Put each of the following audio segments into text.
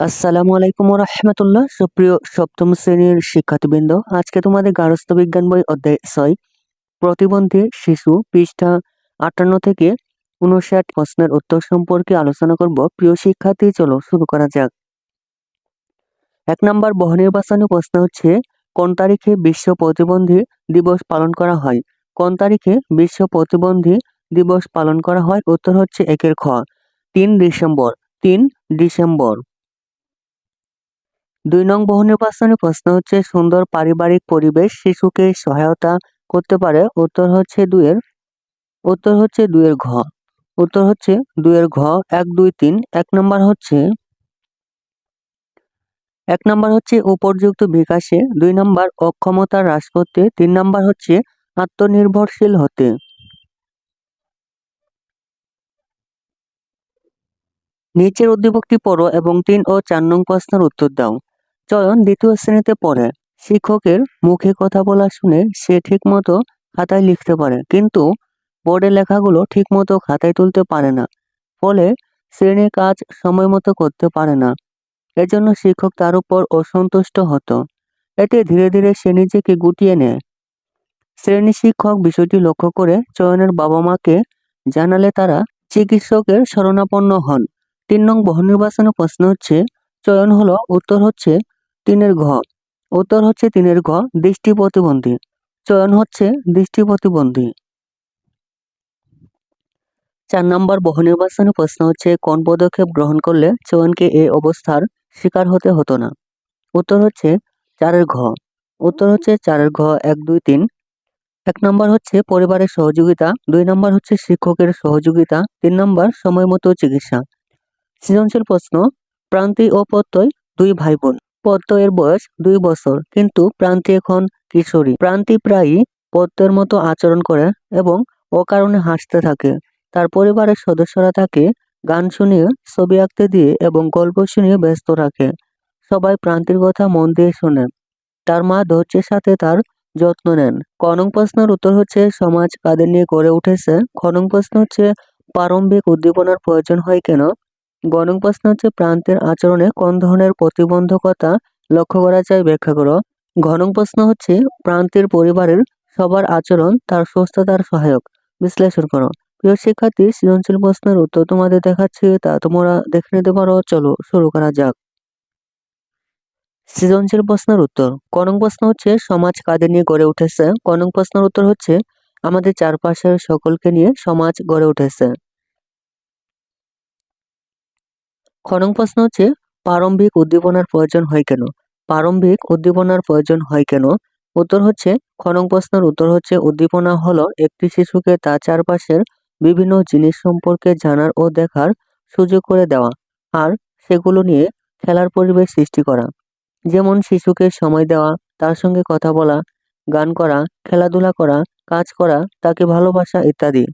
আসসালামু আলাইকুম রহমতুল্লাহ সুপ্রিয় সপ্তম শ্রেণির শিক্ষার্থীবৃন্দ, আজকে তোমাদের গার্হস্থ্য বিজ্ঞান বই অধ্যায় ছয়, প্রতিবন্ধী শিশু পৃষ্ঠা আটান্ন থেকে উনষাট প্রশ্নের উত্তর সম্পর্কে আলোচনা করব। প্রিয় শিক্ষার্থী, চলো শুরু করা যাক। এক নম্বর বহু নির্বাচনী প্রশ্ন হচ্ছে, কোন তারিখে বিশ্ব প্রতিবন্ধী দিবস পালন করা হয়? কোন তারিখে বিশ্ব প্রতিবন্ধী দিবস পালন করা হয়? উত্তর হচ্ছে একের খ, তিন ডিসেম্বর। তিন ডিসেম্বর। দুই নং বহু নির্বাচনী প্রশ্ন হচ্ছে, সুন্দর পারিবারিক পরিবেশ শিশুকে সহায়তা করতে পারে। উত্তর হচ্ছে দুইয়ের, উত্তর হচ্ছে দুইয়ের ঘ। উত্তর হচ্ছে দুইয়ের ঘ, এক, দুই, তিন। এক নম্বর হচ্ছে, এক নম্বর হচ্ছে উপযুক্ত বিকাশে। দুই নম্বর অক্ষমতা হ্রাস করতে তিন নম্বর হচ্ছে আত্মনির্ভরশীল হতে। নিচের উদ্দীপকটি পড়ো এবং তিন ও চার নং প্রশ্নের উত্তর দাও। চয়ন দ্বিতীয় শ্রেণীতে পড়ে। শিক্ষকের মুখে কথা বলা শুনে সে ঠিকমতো খাতায় লিখতে পারে, কিন্তু বোর্ডে লেখাগুলো ঠিকমতো খাতায় তুলতে পারে না। ফলে শ্রেণির কাজ সময় মতো করতে পারে না। এজন্য শিক্ষক তার উপর অসন্তুষ্ট হতো। এতে ধীরে ধীরে সে নিজেকে গুটিয়ে নেয়। শ্রেণি শিক্ষক বিষয়টি লক্ষ্য করে চয়নের বাবা মাকে জানালে তারা, চিকিৎসকের শরণাপন্ন হন। তিন নং বহু নির্বাচনের প্রশ্ন হচ্ছে, চয়ন হলো? উত্তর হচ্ছে তিনের ঘ। উত্তর হচ্ছে তিনের ঘ, দৃষ্টি প্রতিবন্ধী। চয়ন হচ্ছে দৃষ্টি প্রতিবন্ধী। চার নম্বর, বহু নির্বাচনী প্রশ্ন হচ্ছে, কোন পদক্ষেপ গ্রহণ করলে চয়নকে এই অবস্থার শিকার হতে হতো না? উত্তর হচ্ছে চারের ঘ। উত্তর হচ্ছে চারের ঘ, এক, দুই, তিন। এক নম্বর হচ্ছে পরিবারের সহযোগিতা। দুই নম্বর হচ্ছে শিক্ষকের সহযোগিতা। তিন নম্বর সময় মতো চিকিৎসা। সৃজনশীল প্রশ্ন, প্রান্তি ও প্রত্যয়, দুই ভাই বোন। প্রত্যয়ের বয়স দুই বছর, কিন্তু প্রান্তি এখন কিশোরী। প্রান্তি প্রায়ই পদ্মের মতো আচরণ করে এবং অকারণে হাসতে থাকে। তার পরিবারের সদস্যরা তাকে গান শুনিয়ে, ছবি আঁকতে দিয়ে এবং গল্প শুনিয়ে ব্যস্ত রাখে। সবাই প্রান্তির কথা মন দিয়ে শোনে। তার মা ধৈর্যের সাথে তার যত্ন নেন। কনং প্রশ্নের উত্তর হচ্ছে, সমাজ কাদের নিয়ে গড়ে উঠেছে? খনং প্রশ্ন হচ্ছে, প্রারম্ভিক উদ্দীপনার প্রয়োজন হয় কেন? গণং প্রশ্ন হচ্ছে প্রান্তের আচরণে কোন ধরনের প্রতিবন্ধকতা লক্ষ্য করা যায় ব্যাখ্যা করো। ঘনং প্রশ্ন হচ্ছে প্রান্তের পরিবারের সবার আচরণ, তার সুস্থতার সহায়ক। বিশ্লেষণ করো। প্রিয় শিক্ষার্থী, সৃজনশীল প্রশ্নের উত্তর তোমাদের দেখাচ্ছি, তা তোমরা দেখে নিতে পারো। চলো শুরু করা যাক। সৃজনশীল প্রশ্নের উত্তর। কনং প্রশ্ন হচ্ছে, সমাজ কাদের নিয়ে গড়ে উঠেছে? কনং প্রশ্নের উত্তর হচ্ছে, আমাদের চারপাশের সকলকে নিয়ে সমাজ গড়ে উঠেছে। খনং প্রশ্ন হচ্ছে, প্রারম্ভিক উদ্দীপনার প্রয়োজন হয় কেন? প্রারম্ভিক উদ্দীপনার প্রয়োজন হয় কেন? উত্তর হচ্ছে খনং প্রশ্নের উত্তর হচ্ছে, উদ্দীপনা হলো একটি শিশুকে তার চারপাশের বিভিন্ন জিনিস সম্পর্কে জানার ও দেখার সুযোগ করে দেওয়া আর সেগুলো নিয়ে খেলার পরিবেশ সৃষ্টি করা। যেমন শিশুকে সময় দেওয়া, তার সঙ্গে কথা বলা, গান করা, খেলাধুলা করা, কাজ করা, তাকে ভালোবাসা ইত্যাদি।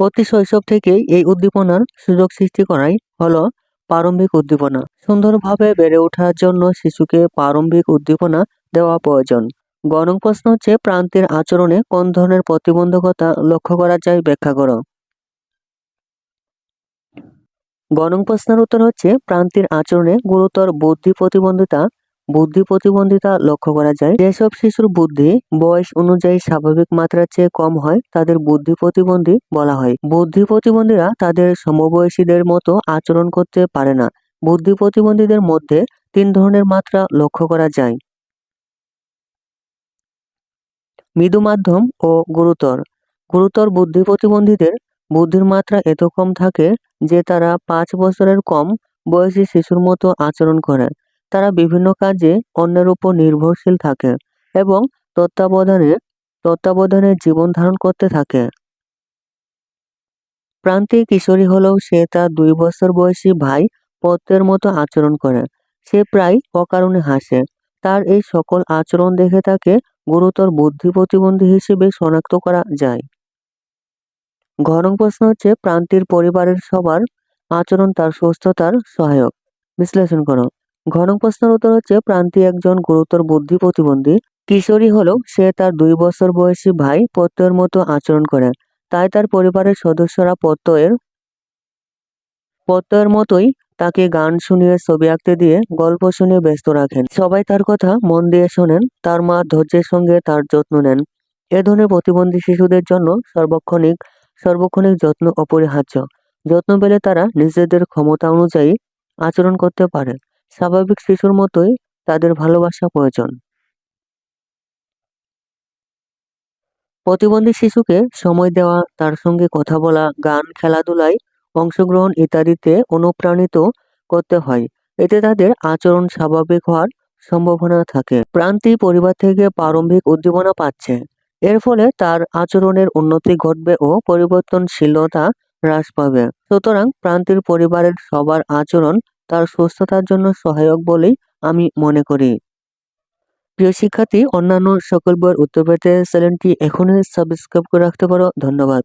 অতি শৈশব থেকেই এই উদ্দীপনার সুযোগ সৃষ্টি করাই হলো প্রারম্ভিক উদ্দীপনা। সুন্দরভাবে বেড়ে ওঠার জন্য শিশুকে প্রারম্ভিক উদ্দীপনা দেওয়া প্রয়োজন। গণং প্রশ্ন হচ্ছে, প্রান্তের আচরণে কোন ধরনের প্রতিবন্ধকতা লক্ষ্য করা যায় ব্যাখ্যা করো। গণং প্রশ্নের উত্তর হচ্ছে, প্রান্তির আচরণে গুরুতর বুদ্ধি প্রতিবন্ধিতা বুদ্ধি প্রতিবন্ধিতা লক্ষ্য করা যায়। যেসব শিশুর বুদ্ধি বয়স অনুযায়ী স্বাভাবিক মাত্রার চেয়ে কম হয়, তাদের বুদ্ধি প্রতিবন্ধী বলা হয়। বুদ্ধি প্রতিবন্ধীরা তাদের সমবয়সীদের মতো আচরণ করতে পারে না। বুদ্ধি প্রতিবন্ধীদের মধ্যে তিন ধরনের মাত্রা লক্ষ্য করা যায়। মৃদু মাধ্যম ও গুরুতর। গুরুতর বুদ্ধি প্রতিবন্ধীদের বুদ্ধির মাত্রা এত কম থাকে যে তারা পাঁচ বছরের কম বয়সী শিশুর মতো আচরণ করে। তারা বিভিন্ন কাজে অন্যের উপর নির্ভরশীল থাকে এবং তত্ত্বাবধানে তত্ত্বাবধানে জীবন ধারণ করতে থাকে। প্রান্তিক কিশোরী হলেও সে তার দুই বছর বয়সী ভাই পত্রের মতো আচরণ করে। সে প্রায় অকারণে হাসে। তার এই সকল আচরণ দেখে তাকে গুরুতর বুদ্ধি প্রতিবন্ধী হিসেবে শনাক্ত করা যায়। ঘন প্রশ্ন হচ্ছে, প্রান্তির পরিবারের সবার আচরণ তার সুস্থতার সহায়ক? বিশ্লেষণ করো। ঘন প্রশ্নের উত্তর হচ্ছে, প্রান্তি একজন গুরুতর বুদ্ধি প্রতিবন্ধী। কিশোরী হলেও সে তার দুই বছর বয়সী ভাই প্রত্যয়ের মতো আচরণ করে। তাই তার পরিবারের সদস্যরা প্রত্যয়ের প্রত্যয়ের মতোই তাকে গান শুনিয়ে ছবি আঁকতে দিয়ে গল্প শুনিয়ে ব্যস্ত রাখেন। সবাই তার কথা মন দিয়ে শোনেন, তার মা ধৈর্যের সঙ্গে তার যত্ন নেন। এ ধরনের প্রতিবন্ধী শিশুদের জন্য সর্বক্ষণিক সর্বক্ষণিক যত্ন অপরিহার্য। যত্ন পেলে তারা নিজেদের ক্ষমতা অনুযায়ী আচরণ করতে পারে। স্বাভাবিক শিশুর মতোই তাদের ভালোবাসা প্রয়োজন। প্রতিবন্ধী শিশুকে সময় দেওয়া, তার সঙ্গে কথা বলা, গান, খেলাধুলায় অংশগ্রহণ ইত্যাদিতে অনুপ্রাণিত করতে হয়। এতে তাদের আচরণ স্বাভাবিক হওয়ার সম্ভাবনা থাকে। প্রান্তি পরিবার থেকে প্রারম্ভিক উদ্দীপনা পাচ্ছে। এর ফলে তার আচরণের উন্নতি ঘটবে ও পরিবর্তনশীলতা হ্রাস পাবে। সুতরাং প্রান্তির পরিবারের সবার আচরণ তার সুস্থতার জন্য সহায়ক বলেই আমি মনে করি। প্রিয় শিক্ষার্থী, অন্যান্য সকল বইয়ের উত্তর পেতে চ্যানেলটি এখনই সাবস্ক্রাইব করে রাখতে পারো। ধন্যবাদ।